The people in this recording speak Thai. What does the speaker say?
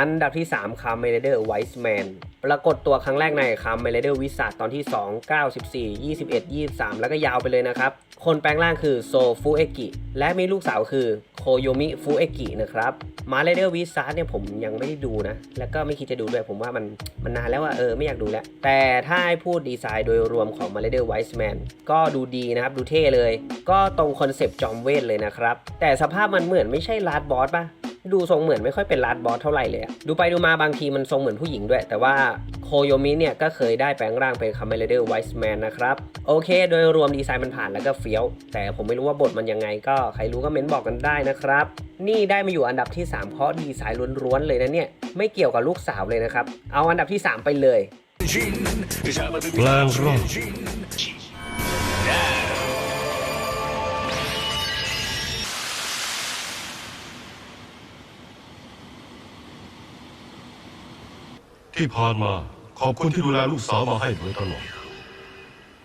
อันดับที่3 c a r m e l a d e r Wise Man ปรากฏตัวครั้งแรกใน c a r m e l a d e r Wizard ตอนที่ 2 9 14 21 23 แล้วก็ยาวไปเลยนะครับ คนแปลงร่างคือโซฟูเอกิและมีลูกสาวคือโคโยมิฟูเอกินะครับมาเลเดอร์วิซาร์เนี่ยผมยังไม่ได้ดูนะ แล้วก็ไม่คิดจะดูด้วยผมว่ามันมันนานแล้วอะเออไม่อยากดูแล้ว แต่ถ้าให้พูดดีไซน์โดยรวมของมาเลเดอร์ไวส์แมนก็ดูดีนะครับ ดูเท่เลย ก็ตรงคอนเซปต์จอมเวทเลยนะครับแต่สภาพมันเหมือนไม่ใช่ลาดบอสปะ ดูทรงเหมือนไม่ค่อยเป็นลาดบอสเท่าไหร่เลยดูไปดูมาบางทีมันทรงเหมือนผู้หญิงด้วย แต่ว่าโคโยมิเนี่ยก็เคยได้แปลงร่างเป็นคาเมเลเดอร์ไวส์แมนนะครับ โอเค โดยรวมดีไซน์มันผ่านแล้วก็เฟี้ยว แต่ผมไม่รู้ว่าบทมันยังไงก็ใครรู้ก็เม้นบอกกันได้นะครับ นี่ได้มาอยู่อันดับที่ 3 เพราะดีไซน์ล้วนๆเลยนะเนี่ย ไม่เกี่ยวกับลูกสาวเลยนะครับ เอาอันดับที่ 3 ไปเลยแป ที่ผ่านมาขอบคุณที่ดูแลลูกสาวมาให้โดยตลอด